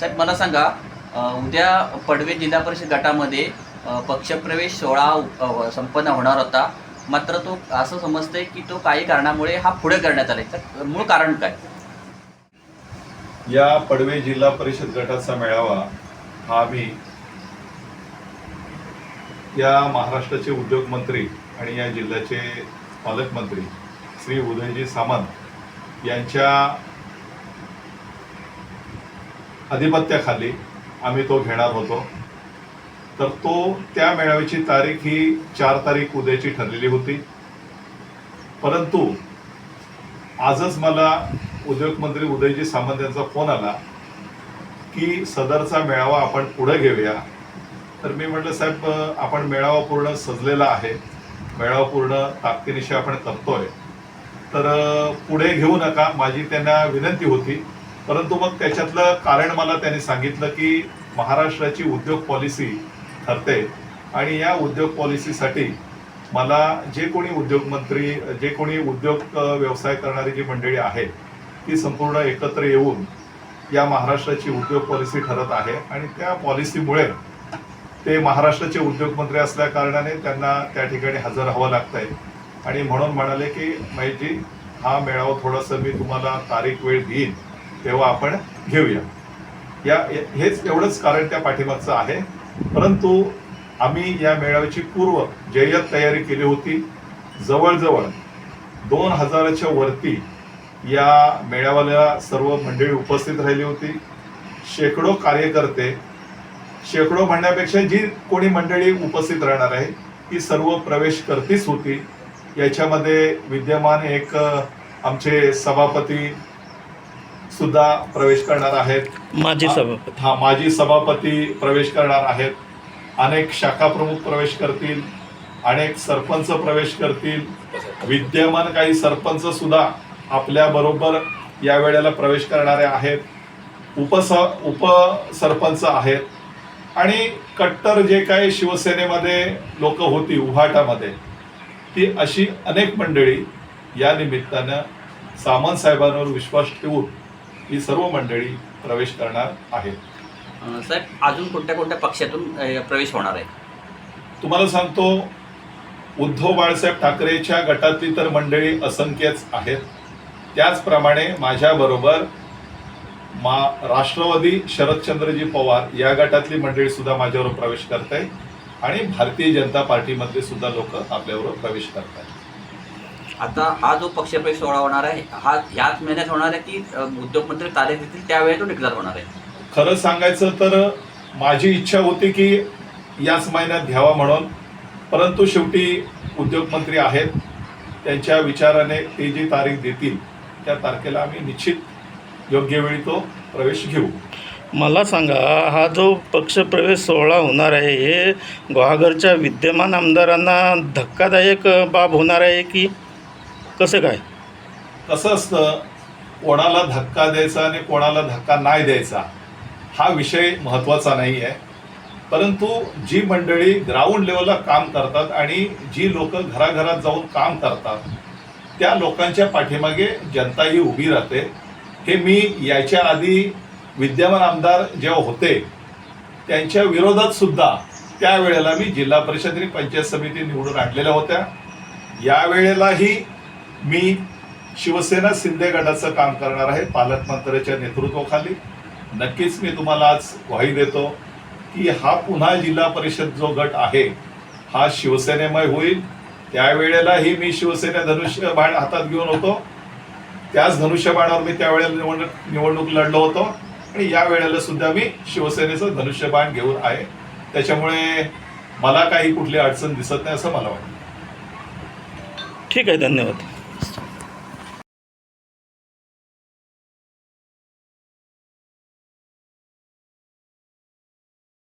साहेब मला सांगा उद्या पडवे जिल्हा परिषद गटामध्ये पक्षप्रवेश सोहळा संपन्न होणार होता. मात्र तो असं समजतंय की तो काही कारणामुळे हा पुढे करण्यात आला तर मूळ कारण काय? या पडवे जिल्हा परिषद गटाचा मेळावा हा आम्ही या महाराष्ट्राचे उद्योग मंत्री आणि या जिल्ह्याचे पालकमंत्री श्री उदयजी सामंत यांच्या अधिपत्याखाली आम्ही तो घेणार होतो. तर तो त्या मेळाव्याची तारीख ही चार तारीख उद्याची ठरलेली होती. परंतु आजच मला उद्योगमंत्री उदयजी सामंत यांचा फोन आला की सदरचा मेळावा आपण पुढे घेऊया. तर मी म्हटलं साहेब आपण मेळावा पूर्ण सजलेला आहे. मेळावा पूर्ण ताकदीनिशी आपण करतोय. तर पुढे घेऊ नका. माझी त्यांना विनंती होती. परंतु मग त्याच्यातलं कारण मला त्यांनी सांगितलं की महाराष्ट्राची उद्योग पॉलिसी ठरते. आणि या उद्योग पॉलिसीसाठी मला जे कोणी उद्योगमंत्री जे कोणी उद्योग व्यवसाय करणारी जी मंडळी आहे ती संपूर्ण एकत्र येऊन या महाराष्ट्राची उद्योग पॉलिसी ठरत आहे. आणि त्या पॉलिसीमुळे ते महाराष्ट्राचे उद्योगमंत्री असल्या कारणाने त्यांना त्या ठिकाणी हजर राहावं लागतंय. आणि म्हणून म्हणाले की माहिती हा मेळावा थोडंसं मी तुम्हाला तारीख वेळ देईन. तेव्हा आपण घेऊया. या हेच एवढंच कारण त्या पाठीमागचं आहे. परंतु आम्ही या मेळाव्याची पूर्व जय्यत तयारी केली होती. जवळजवळ दोन हजाराच्या वरती या मेळाव्याला सर्व मंडळी उपस्थित राहिली होती. शेकडो कार्यकर्ते शेकडो म्हणण्यापेक्षा जी कोणी मंडळी उपस्थित राहणार आहे ती सर्व प्रवेश करतीच होती. याच्यामध्ये विद्यमान एक आमचे सभापती सुद्धा प्रवेश करणार आहेत. माजी सभापती. हा माजी सभापती प्रवेश करणार आहेत. अनेक शाखा प्रमुख प्रवेश करतील. अनेक सरपंच प्रवेश करतील. विद्यमान काही सरपंच सुद्धा आपल्या बरोबर या वेळेला प्रवेश करणारे आहेत. उपस उपसरपंच आहेत. आणि कट्टर जे काही शिवसेनेमध्ये लोक होती उभाटामध्ये ती अशी अनेक मंडळी या निमित्तानं सामंत साहेबांवर विश्वास ठेवून ही सर्व मंडळी प्रवेश करणार आहेत. साहेब अजून कोणत्या कोणत्या पक्षातून प्रवेश होणार आहे? तुम्हाला सांगतो उद्धव बाळासाहेब ठाकरेच्या गटातली तर मंडळी असंख्यच आहेत. त्याचप्रमाणे माझ्याबरोबर मा राष्ट्रवादी शरदचंद्रजी पवार या गटातली मंडळी सुद्धा माझ्याबरोबर प्रवेश करत आहे आणि भारतीय जनता पार्टीमधले सुद्धा लोक आपल्याबरोबर प्रवेश करत आहेत आता हा जो पक्षप्रवेश सोहळा होणार आहे हा ह्याच महिन्यात होणार आहे की उद्योगमंत्री तारीख देतील त्यावेळी तो डिक्लेअर होणार आहे? खरं सांगायचं तर माझी इच्छा होती की याच महिन्यात घ्यावा म्हणून परंतु शेवटी उद्योगमंत्री आहेत त्यांच्या विचाराने ते जी तारीख देतील त्या तारखेला आम्ही निश्चित योग्य वेळी तो प्रवेश घेऊ. मला सांगा हा जो पक्षप्रवेश सोहळा होणार आहे हे गुहागरच्या विद्यमान आमदारांना धक्कादायक बाब होणार आहे की? कसं काय? कसं असतं कोणाला धक्का द्यायचा आणि कोणाला धक्का नाही द्यायचा हा विषय महत्त्वाचा नाही आहे परंतु जी मंडळी ग्राउंड लेवलला काम करतात आणि जी लोक घराघरात जाऊन काम करतात त्या लोकांच्या पाठीमागे जनता ही उभी राहते. हे मी याच्या आधी विद्यमान आमदार जेव्हा होते त्यांच्या विरोधात सुद्धा त्यावेळेला मी जिल्हा परिषद आणि पंचायत समिती निवडून आणलेल्या होत्या. यावेळेलाही मी शिवसेना शिंदे गटाचं काम करणार आहे पालकमंत्र्याच्या नेतृत्वाखाली. नक्कीच मी तुम्हाला आज ग्वाही देतो की हा पुन्हा जिल्हा परिषद जो गट आहे हा शिवसेनेमय होईल. त्यावेळेलाही मी शिवसेना धनुष्य बाण हातात घेऊन होतो. त्याच धनुष्यबाणावर मी त्यावेळेला निवडणूक निवडणूक लढलो होतो. आणि या वेळेला सुद्धा मी शिवसेनेचं धनुष्यबाण घेऊन आहे. त्याच्यामुळे मला काही कुठली अडचण दिसत नाही असं मला वाटतं. ठीक आहे धन्यवाद.